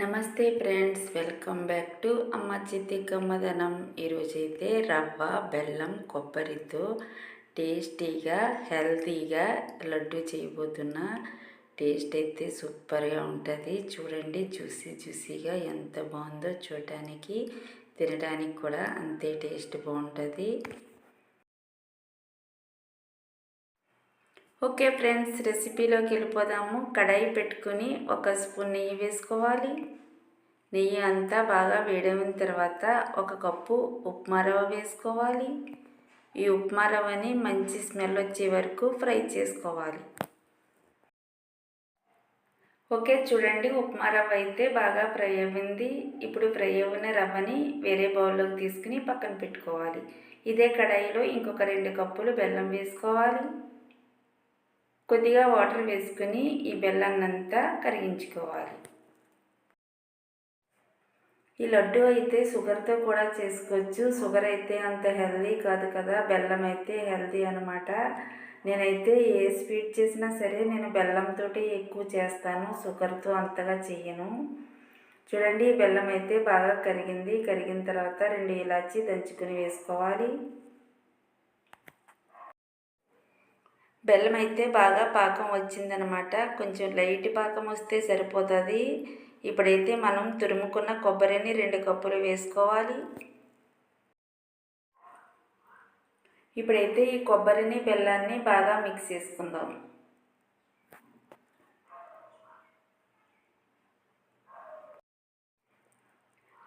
నమస్తే friends welcome back to అమ్మ చిత్తి కమ్మదనం ఈరోజైతే రవ్వ బెల్లం కొబ్బరితో టేస్టీగా హెల్తీగా లడ్డు చేయబోతున్నా. టేస్ట్ అయితే సూపర్గా ఉంటుంది. చూడండి జ్యూసీ జ్యూసీగా ఎంత బాగుందో చూడటానికి తినడానికి కూడా అంతే టేస్ట్ బాగుంటుంది. ఓకే ఫ్రెండ్స్ రెసిపీలోకి వెళ్ళిపోదాము. కడాయి పెట్టుకుని ఒక స్పూన్ నెయ్యి వేసుకోవాలి. నెయ్యి అంతా బాగా వేడైన తర్వాత ఒక కప్పు ఉప్మా రవ్వ వేసుకోవాలి. ఈ ఉప్మా రవ్వని మంచి స్మెల్ వచ్చే వరకు ఫ్రై చేసుకోవాలి. ఓకే చూడండి ఉప్మా రవ్వ అయితే బాగా ఫ్రై అయింది. ఇప్పుడు ఫ్రై అయిన రవ్వని వేరే బౌల్లోకి తీసుకుని పక్కన పెట్టుకోవాలి. ఇదే కడాయిలో ఇంకొక రెండు కప్పులు బెల్లం వేసుకోవాలి. కొద్దిగా వాటర్ వేసుకుని ఈ బెల్లాన్నంతా కరిగించుకోవాలి. ఈ లడ్డు అయితే షుగర్తో కూడా చేసుకోవచ్చు. షుగర్ అయితే అంత హెల్దీ కాదు కదా బెల్లం అయితే హెల్దీ అనమాట నేనైతే ఏ స్వీట్ చేసినా సరే నేను బెల్లంతో ఎక్కువ చేస్తాను షుగర్తో అంతగా చేయను చూడండి బెల్లం అయితే బాగా కరిగింది. కరిగిన తర్వాత రెండు ఇలాచి దంచుకుని వేసుకోవాలి. బెల్లం అయితే బాగా పాకం వచ్చిందనమాట. కొంచెం లైట్ పాకం వస్తే సరిపోతుంది. ఇప్పుడైతే మనం తురుముకున్న కొబ్బరిని రెండు కప్పులు వేసుకోవాలి. ఇప్పుడైతే ఈ కొబ్బరిని బెల్లాన్ని బాగా మిక్స్ చేసుకుందాం.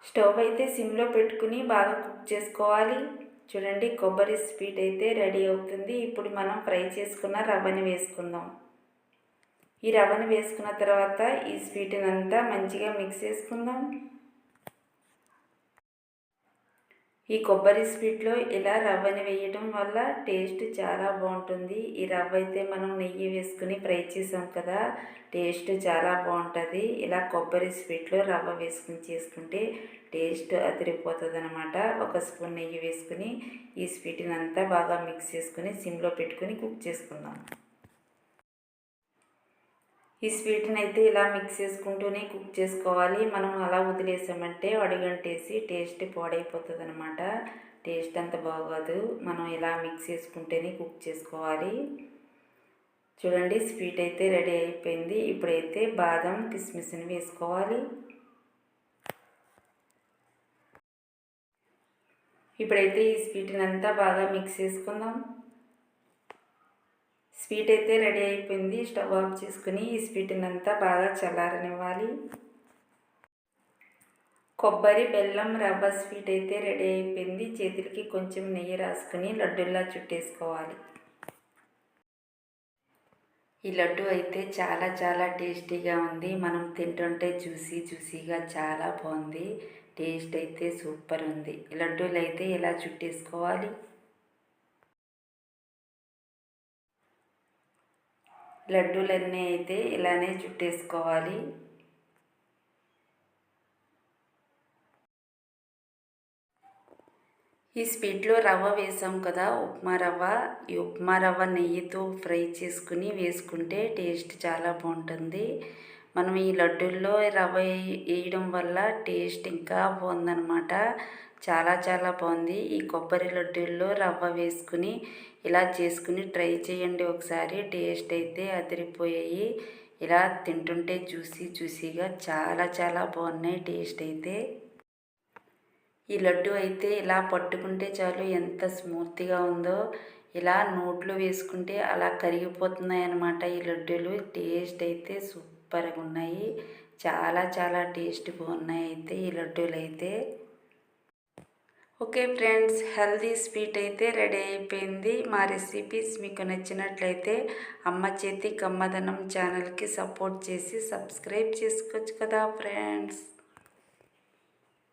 స్టవ్ అయితే సిమ్లో పెట్టుకుని బాగా కుక్ చేసుకోవాలి. చూడండి కొబ్బరి స్వీట్ అయితే రెడీ అవుతుంది. ఇప్పుడు మనం ఫ్రై చేసుకున్న రవ్వని వేసుకుందాం. ఈ రవ్వని వేసుకున్న తర్వాత ఈ స్వీట్ని అంతా మంచిగా మిక్స్ చేసుకుందాం. ఈ కొబ్బరి స్వీట్లో ఇలా రవ్వని వేయటం వల్ల టేస్ట్ చాలా బాగుంటుంది. ఈ రవ్వ అయితే మనం నెయ్యి వేసుకుని ఫ్రై చేసాం కదా టేస్ట్ చాలా బాగుంటుంది. ఇలా కొబ్బరి స్వీట్లో రవ్వ వేసుకుని చేసుకుంటే టేస్ట్ అదిరిపోతుంది అనమాట ఒక స్పూన్ నెయ్యి వేసుకుని ఈ స్వీట్ని అంతా బాగా మిక్స్ చేసుకుని సిమ్లో పెట్టుకుని కుక్ చేసుకుందాం. ఈ స్వీట్ని అయితే ఇలా మిక్స్ చేసుకుంటూనే కుక్ చేసుకోవాలి. మనం అలా వదిలేసామంటే అడుగంటేసి టేస్ట్ పాడైపోతుంది అనమాట టేస్ట్ అంత బాగోదు. మనం ఇలా మిక్స్ చేసుకుంటేనే కుక్ చేసుకోవాలి. చూడండి స్వీట్ అయితే రెడీ అయిపోయింది. ఇప్పుడైతే బాదం కిస్మిస్ని వేసుకోవాలి. ఇప్పుడైతే ఈ స్వీట్ని అంతా బాగా మిక్స్ చేసుకుందాం. స్వీట్ అయితే రెడీ అయిపోయింది. స్టవ్ ఆఫ్ చేసుకుని ఈ స్వీట్ని అంతా బాగా చల్లారనివ్వాలి. కొబ్బరి బెల్లం రవ్వ స్వీట్ అయితే రెడీ అయిపోయింది. చేతులకి కొంచెం నెయ్యి రాసుకుని లడ్డుల్లా చుట్టేసుకోవాలి. ఈ లడ్డు అయితే చాలా చాలా టేస్టీగా ఉంది. మనం తింటుంటే జ్యూసీ జ్యూసీగా చాలా బాగుంది. టేస్ట్ అయితే సూపర్ ఉంది. లడ్డూలు అయితే ఇలా చుట్టేసుకోవాలి? లడ్డూలన్నీ అయితే ఇలానే చుట్టేసుకోవాలి. ఈ స్వీట్లో రవ్వ వేసాం కదా ఉప్మా రవ్వ. ఈ ఉప్మా రవ్వ నెయ్యితో ఫ్రై చేసుకుని వేసుకుంటే టేస్ట్ చాలా బాగుంటుంది. మనం ఈ లడ్డూల్లో రవ్వ వేయడం వల్ల టేస్ట్ ఇంకా బాగుందనమాట చాలా చాలా బాగుంది. ఈ కొబ్బరి లడ్డూల్లో రవ్వ వేసుకుని ఇలా చేసుకుని ట్రై చేయండి ఒకసారి. టేస్ట్ అయితే అదిరిపోయాయి. ఇలా తింటుంటే జ్యూసీ జ్యూసీగా చాలా చాలా బాగున్నాయి టేస్ట్ అయితే. ఈ లడ్డు అయితే ఇలా పట్టుకుంటే చాలు ఎంత స్మూత్గా ఉందో. ఇలా నోట్లో వేసుకుంటే అలా కరిగిపోతున్నాయి అన్నమాట ఈ లడ్డూలు. టేస్ట్ అయితే సూపర్గా ఉన్నాయి. చాలా చాలా టేస్ట్గా ఉన్నాయి అయితే ఈ లడ్డూలు అయితే. ఓకే ఫ్రెండ్స్ హెల్దీ స్వీట్ అయితే రెడీ అయిపోయింది. మా రెసిపీస్ మీకు నచ్చినట్లయితే అమ్మ చేతి కమ్మదనం ఛానల్కి సపోర్ట్ చేసి సబ్స్క్రైబ్ చేసుకోవచ్చు కదా ఫ్రెండ్స్.